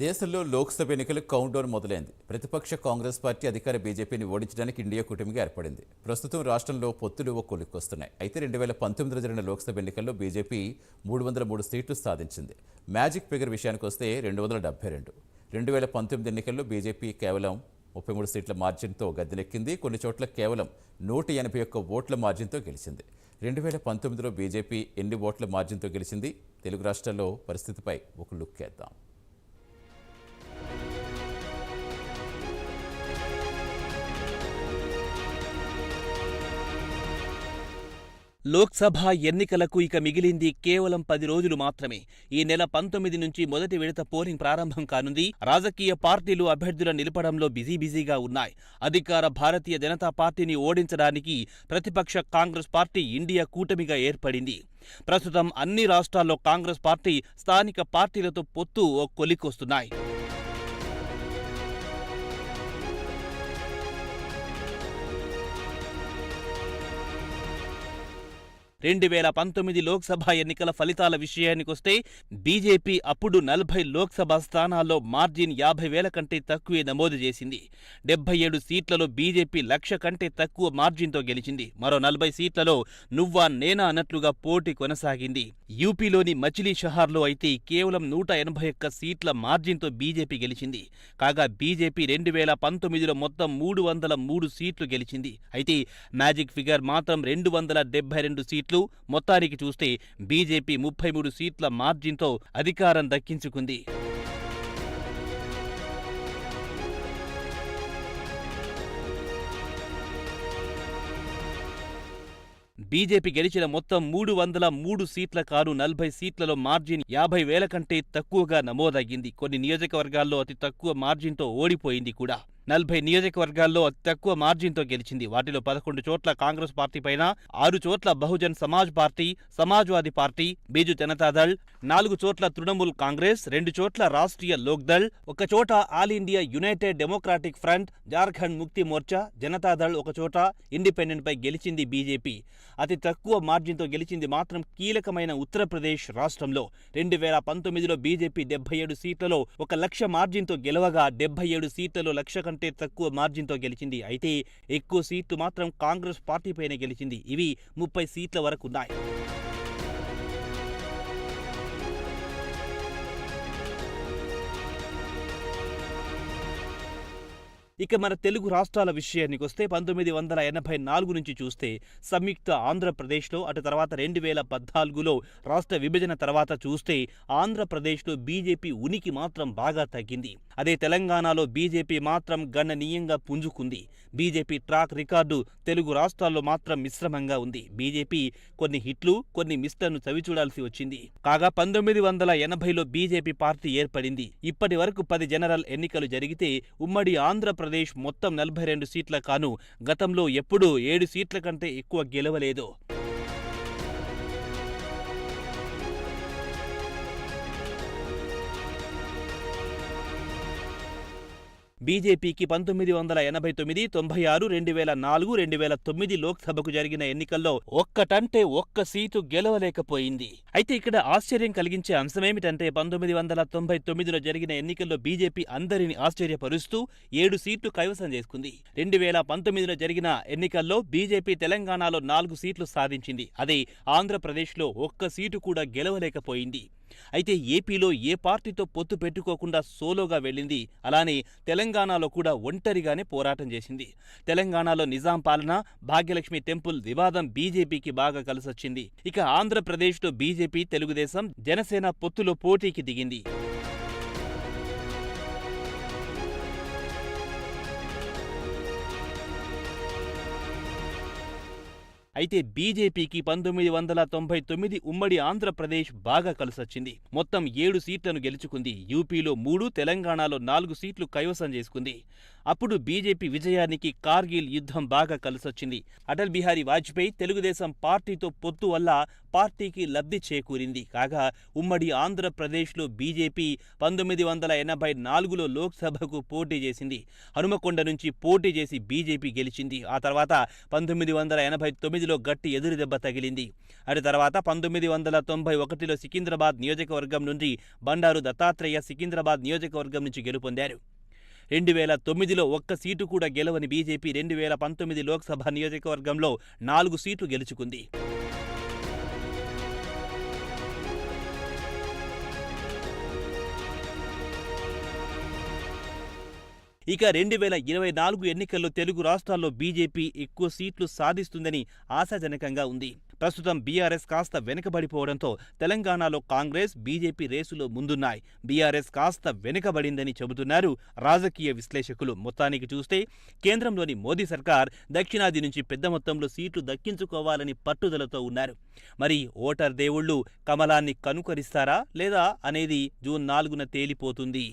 దేశంలో లోక్సభ ఎన్నికలు కౌంట్డౌన్ మొదలైంది. ప్రతిపక్ష కాంగ్రెస్ పార్టీ అధికార బీజేపీని ఓడించడానికి ఇండియా కూటమిగా ఏర్పడింది. ప్రస్తుతం రాష్ట్రంలో పొత్తులు ఓ కొలిక్కొస్తున్నాయి అయితే రెండు వేల పంతొమ్మిదిలో జరిగిన లోక్సభ ఎన్నికల్లో బీజేపీ మూడు వందల మూడు సీట్లు సాధించింది. మ్యాజిక్ ఫిగర్ విషయానికి వస్తే రెండు వందల డెబ్బై రెండు. రెండు వేల పంతొమ్మిది ఎన్నికల్లో బీజేపీ కేవలం ముప్పై మూడు సీట్ల మార్జిన్తో గద్దెనెక్కింది కొన్ని చోట్ల కేవలం నూట ఎనభై ఒక్క ఓట్ల మార్జిన్తో గెలిచింది. రెండు వేల పంతొమ్మిదిలో బీజేపీ ఎన్ని ఓట్ల మార్జిన్తో గెలిచింది? తెలుగు రాష్ట్రాల్లో పరిస్థితిపై ఒక లుక్ వేద్దాం. లోక్సభ ఎన్నికలకు ఇక మిగిలింది కేవలం పది రోజులు మాత్రమే. ఈ నెల పంతొమ్మిది నుంచి మొదటి విడత పోలింగ్ ప్రారంభం కానుంది. రాజకీయ పార్టీలు అభ్యర్థుల నిలపడంలో బిజీ బిజీగా ఉన్నాయి. అధికార భారతీయ జనతా పార్టీని ఓడించడానికి ప్రతిపక్ష కాంగ్రెస్ పార్టీ ఇండియా కూటమిగా ఏర్పడింది. ప్రస్తుతం అన్ని రాష్ట్రాల్లో కాంగ్రెస్ పార్టీ స్థానిక పార్టీలతో పొత్తు ఓ కొలికొస్తున్నాయి. రెండు వేల పంతొమ్మిది లోక్సభ ఎన్నికల ఫలితాల విషయానికొస్తే బీజేపీ అప్పుడు నలభై లోక్సభ స్థానాల్లో మార్జిన్ యాభై వేల కంటే తక్కువే నమోదు చేసింది. డెబ్బై ఏడు సీట్లలో బీజేపీ లక్ష కంటే తక్కువ మార్జిన్తో గెలిచింది. మరో నలభై సీట్లలో నువ్వా నేనా అన్నట్లుగా పోటీ కొనసాగింది. యూపీలోని మచిలీ షహార్లో అయితే కేవలం నూట ఎనభై ఒక్క సీట్ల మార్జిన్తో బీజేపీ గెలిచింది. కాగా బీజేపీ రెండు వేల పంతొమ్మిదిలో మొత్తం మూడు వందల మూడు సీట్లు గెలిచింది. అయితే మ్యాజిక్ ఫిగర్ మాత్రం రెండు వందల డెబ్బై రెండు సీట్లు మొత్తానికి చూస్తే బీజేపీ ముప్పై మూడు సీట్ల మార్జిన్తో అధికారం దక్కించుకుంది. బీజేపీ గెలిచిన మొత్తం మూడు వందల మూడు సీట్ల కారు నలభై సీట్లలో మార్జిన్ యాభై వేల కంటే తక్కువగా నమోదయ్యింది. కొన్ని నియోజకవర్గాల్లో అతి తక్కువ మార్జిన్తో ఓడిపోయింది కూడా. నలభై నియోజకవర్గాల్లో అతి తక్కువ మార్జిన్తో గెలిచింది. వాటిలో పదకొండు చోట్ల కాంగ్రెస్ పార్టీ పైన ఆరు చోట్ల బహుజన్ సమాజ్ పార్టీ సమాజ్వాదీ పార్టీ బీజు జనతాదళ్ నాలుగు చోట్ల తృణమూల్ కాంగ్రెస్ రెండు చోట్ల రాష్ట్రీయ లోక్దళ్ ఒక చోట all India united democratic front Jharkhand Mukti Morcha Janata Dal ఒక చోట ఇండిపెండెంట్ పై గెలిచింది బీజేపీ. అతి తక్కువ మార్జిన్తో గెలిచింది మాత్రం కీలకమైన ఉత్తరప్రదేశ్ రాష్ట్రంలో. రెండు వేల పంతొమ్మిదిలో బీజేపీ డెబ్బై ఏడు సీట్లలో ఒక లక్ష మార్జిన్తో గెలవగా డెబ్బై ఏడు సీట్లలో లక్ష కంటే తక్కువ మార్జిన్తో గెలిచింది. అయితే ఎక్కువ సీట్లు మాత్రం కాంగ్రెస్ పార్టీపైనే గెలిచింది. ఇవి ముప్పై సీట్ల వరకు ఉన్నాయి. ఇక మన తెలుగు రాష్ట్రాల విషయానికి వస్తే పంతొమ్మిది వందల ఎనభై నాలుగు నుంచి చూస్తే సంయుక్త ఆంధ్రప్రదేశ్లో అటు తర్వాత రెండు వేల పద్నాలుగులో రాష్ట్ర విభజన తర్వాత చూస్తే ఆంధ్రప్రదేశ్లో బీజేపీ ఉనికి మాత్రం బాగా తగ్గింది. అదే తెలంగాణలో బీజేపీ మాత్రం గణనీయంగా పుంజుకుంది. బీజేపీ ట్రాక్ రికార్డు తెలుగు రాష్ట్రాల్లో మాత్రం మిశ్రమంగా ఉంది. బీజేపీ కొన్ని హిట్లు కొన్ని మిస్టర్ను చవిచూడాల్సి వచ్చింది. కాగా పంతొమ్మిది వందల ఎనభైలో బీజేపీ పార్టీ ఏర్పడింది. ఇప్పటి వరకు పది జనరల్ ఎన్నికలు జరిగితే ఉమ్మడి ఆంధ్రప్రదేశ్ మొత్తం నలభై రెండు సీట్ల కాను గతంలో ఎప్పుడూ ఏడు సీట్ల కంటే ఎక్కువ గెలవలేదు. బీజేపీకి పంతొమ్మిది వందల ఎనభై తొమ్మిది తొంభై ఆరు రెండు వేల నాలుగు రెండు వేల తొమ్మిది లోక్సభకు జరిగిన ఎన్నికల్లో ఒక్కటంటే ఒక్క సీటు గెలవలేకపోయింది. అయితే ఇక్కడ ఆశ్చర్యం కలిగించే అంశమేమిటంటే పంతొమ్మిది వందల తొంభై తొమ్మిదిలో జరిగిన ఎన్నికల్లో బీజేపీ అందరిని ఆశ్చర్యపరుస్తూ ఏడు సీట్లు కైవసం చేసుకుంది. రెండు వేల పంతొమ్మిదిలో జరిగిన ఎన్నికల్లో బీజేపీ తెలంగాణలో నాలుగు సీట్లు సాధించింది. అదే ఆంధ్రప్రదేశ్లో ఒక్క సీటు కూడా గెలవలేకపోయింది. అయితే ఏపీలో ఏ పార్టీతో పొత్తు పెట్టుకోకుండా సోలోగా వెళ్ళింది. అలానే తెలంగాణలో కూడా ఒంటరిగానే పోరాటం చేసింది. తెలంగాణలో నిజాం పాలన భాగ్యలక్ష్మి టెంపుల్ వివాదం బీజేపీకి బాగా కలిసొచ్చింది. ఇక ఆంధ్రప్రదేశ్లో బీజేపీ తెలుగుదేశం జనసేన పొత్తులో పోటీకి దిగింది. అయితే బీజేపీకి పంతొమ్మిది వందల తొంభై తొమ్మిది ఉమ్మడి ఆంధ్రప్రదేశ్ బాగా కలిసొచ్చింది. మొత్తం ఏడు సీట్లను గెలుచుకుంది. యూపీలో మూడు తెలంగాణలో నాలుగు సీట్లు కైవసం చేసుకుంది. అప్పుడు బీజేపీ విజయానికి కార్గిల్ యుద్ధం బాగా కలిసొచ్చింది. అటల్ బిహారీ వాజ్పేయి తెలుగుదేశం పార్టీతో పొత్తు వల్ల పార్టీకి లబ్ధి చేకూరింది. కాగా ఉమ్మడి ఆంధ్రప్రదేశ్లో బీజేపీ పంతొమ్మిది వందల ఎనభై నాలుగులో లోక్సభకు పోటీ చేసింది. హనుమకొండ నుంచి పోటీ చేసి బీజేపీ గెలిచింది. ఆ తర్వాత పంతొమ్మిది వందల ఎనభై తొమ్మిదిలో గట్టి ఎదురు దెబ్బ తగిలింది. అటు తర్వాత పంతొమ్మిది వందల తొంభై ఒకటిలో సికింద్రాబాద్ నియోజకవర్గం నుండి బండారు దత్తాత్రేయ సికింద్రాబాద్ నియోజకవర్గం నుంచి గెలుపొందారు. రెండు వేల తొమ్మిదిలో ఒక్క సీటు కూడా గెలవని బీజేపీ రెండు వేల పంతొమ్మిది లోక్సభ నియోజకవర్గంలో నాలుగు సీట్లు గెలుచుకుంది. ఇక రెండు వేల ఇరవై నాలుగు ఎన్నికల్లో తెలుగు రాష్ట్రాల్లో బీజేపీ ఎక్కువ సీట్లు సాధిస్తుందని ఆశాజనకంగా ఉంది. ప్రస్తుతం బీఆర్ఎస్ కాస్త వెనుకబడిపోవడంతో తెలంగాణలో కాంగ్రెస్ బీజేపీ రేసులో ముందున్నాయి. బీఆర్ఎస్ కాస్త వెనుకబడిందని చెబుతున్నారు రాజకీయ విశ్లేషకులు. మొత్తానికి చూస్తే కేంద్రంలోని మోదీ సర్కార్ దక్షిణాది నుంచి పెద్ద మొత్తంలో సీట్లు దక్కించుకోవాలని పట్టుదలతో ఉన్నారు. మరి ఓటర్ దేవుళ్ళు కమలాన్ని కనుకరిస్తారా లేదా అనేది జూన్ నాలుగున తేలిపోతుంది.